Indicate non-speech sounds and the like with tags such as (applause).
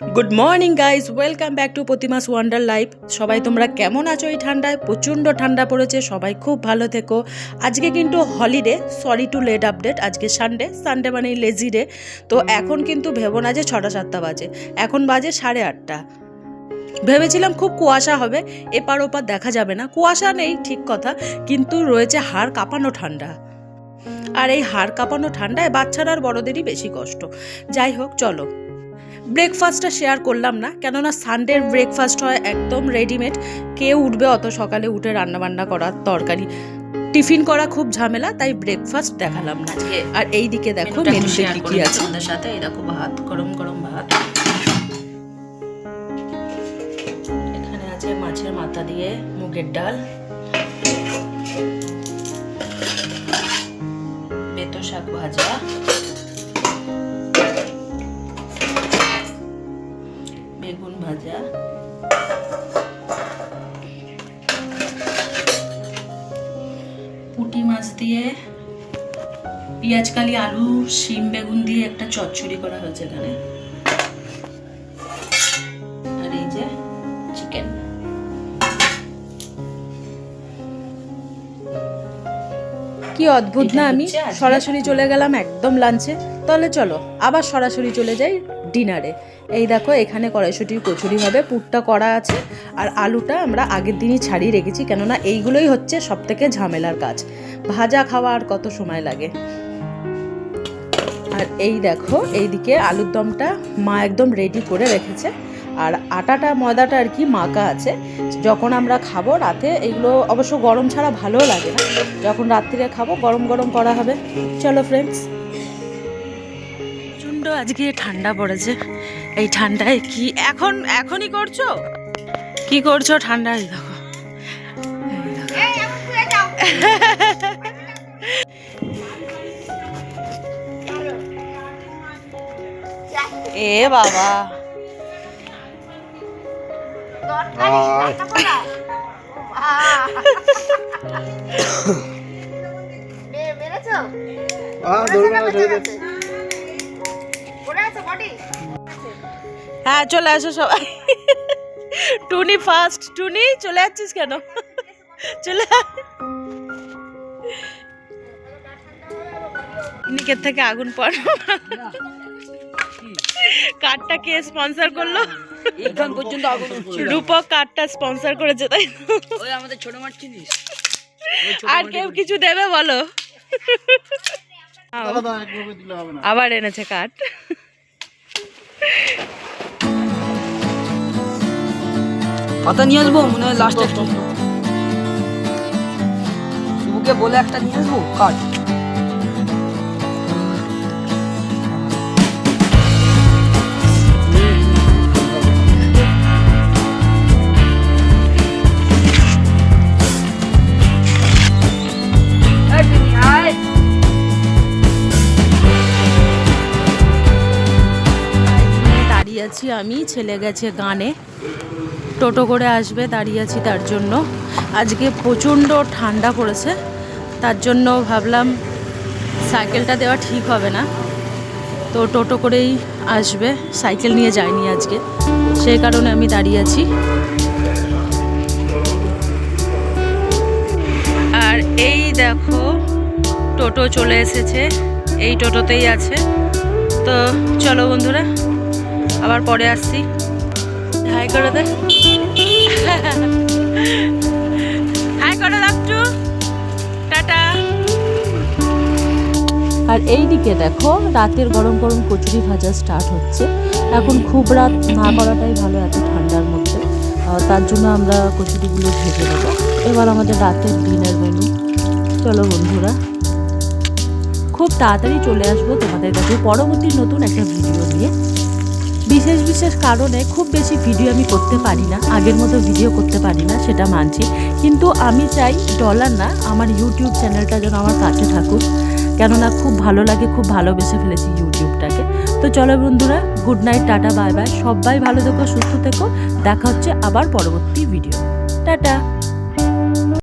Good morning guys welcome back to প্রতিমাস wonder life সবাই তোমরা কেমন আছো এই ঠান্ডায়? প্রচণ্ড ঠান্ডা পড়েছে। সবাই খুব ভালো থেকো। আজকে কিন্তু holiday sorry to late update আজকে সানডে সানডে মানে লেজি ডে তো এখন কিন্তু ভেবো না যে ছটা, সাতটা বাজে। এখন বাজে সাড়ে আটটা। ভেবেছিলাম খুব কুয়াশা হবে। এপার ওপার দেখা যাবে না। কুয়াশা নেই, ঠিক কথা। কিন্তু রয়েছে হাড় কাঁপানো ঠান্ডা। আর এই হাড় কাঁপানো ঠান্ডায় বাচ্চারা আর বড়দেরই বেশি কষ্ট। যাই হোক, চলো। ব্রেকফাস্টটা শেয়ার করলাম না কেননা সানডের ব্রেকফাস্ট হয় একদম রেডিমেড কে উঠবে অত সকালে উঠে রান্নাবান্না করার তরকারি। টিফিন করা খুব ঝামেলা তাই ব্রেকফাস্ট দেখালাম না। আর এই দিকে দেখো মেনুতে কি কি আছে? আমাদের সাথে। এই দেখো ভাত গরম গরম ভাত। এখানে আছে মাছের মাথা দিয়ে মুগের ডাল। বেতো শাক ভাজা। ভাজা। পুঁটি মাছ দিয়ে পেঁয়াজ কালি আলু শিম বেগুন দিয়ে একটা চচ্চড়ি করা হয়েছে এখানে। আর এই যে চিকেন। কি অদ্ভুত না আমি সরাসরি চলে গেলাম একদম লাঞ্চে। তাহলে চলো আবার সরাসরি চলে যাই। ডিনারে। এই দেখো, এখানে কড়াইশুটির কচুরি হবে, পুরটা করা আছে, আর আলুটা আমরা আগের দিনই ছাড়িয়ে রেখেছি, কেননা এইগুলোই হচ্ছে সব থেকে ঝামেলার কাজ। ভাজা খাওয়া আর কত সময় লাগে? আর এই দেখো, এইদিকে আলুর দমটা মা একদম রেডি করে রেখেছে, আর আটাটা, ময়দাটা আর কি মাকা আছে। যখন আমরা খাব রাতে এগুলো অবশ্য গরম ছাড়া ভালো লাগে না। যখন রাত্রিরে খাব, গরম গরম করা হবে। চলো ফ্রেন্ডস প্রচণ্ড আজকে ঠান্ডা পড়েছে। এই ঠান্ডায় কি এখন এখনই করছ? কি করছ ঠান্ডায়? দেখো। এ বাবা। (coughs) ধরবে হ্যাঁ চলে আসো সবাই। টুনি ফার্স্ট টুনি চলে যাচ্ছিস কেন? চলে নিকের থেকে আগুন পর কার্ডটা কে স্পন্সর করল? এইখান পর্যন্ত আগুন রূপক কার্ডটা স্পন্সর করেছে তাই? ওই আমাদের ছোট চিনিস? আর কেউ কিছু দেবে বলো? আবার এনেছে কার্ড। পাতা নিয়ে আসব? মনে হয় লাস্ট শুভকে বলে একটা নিয়ে আসব? কাট। দাঁড়িয়ে আছি আমি, ছেলে গেছে গানে। টোটো করে আসবে দাঁড়িয়ে আছি তার জন্য। আজকে প্রচণ্ড ঠান্ডা পড়েছে, তার জন্য ভাবলাম সাইকেলটা দেওয়া ঠিক হবে না। তো টোটো করেই আসবে, সাইকেল নিয়ে যায়নি আজকে। সেই কারণে আমি দাঁড়িয়ে আছি আর এই দেখো, টোটো চলে এসেছে, এই টোটোতেই আছে। তো চলো বন্ধুরা আবার পরে আসছি। হাই করে দে। হাই করে লাপটু টাটা। আর এই দিকে দেখো, রাতের গরম গরম কচুরি ভাজা স্টার্ট হচ্ছে। এখন খুব রাত না করাটাই ভালো এত ঠান্ডার মধ্যে। তার জন্য আমরা কচুরিগুলো ভেজে নেব। এবার আমাদের রাতের ডিনার মেনু চলো বন্ধুরা, খুব তাড়াতাড়ি চলে আসব তোমাদের কাছে। পরবর্তী নতুন একটা ভিডিও নিয়ে। বিশেষ বিশেষ কারণে খুব বেশি ভিডিও আমি করতে পারি না, আগের মতো ভিডিও করতে পারি না, সেটা মানছি। কিন্তু আমি চাই ডলার না, আমার ইউটিউব চ্যানেলটা যেন আমার কাছে থাকুক। কেননা খুব ভালো লাগে, খুব ভালোবেসে ফেলেছি ইউটিউবটাকে তো চলো বন্ধুরা good night tata bye bye সবাই ভালো থেকো, সুস্থ থেকো। দেখা হচ্ছে আবার পরবর্তী ভিডিও টাটা।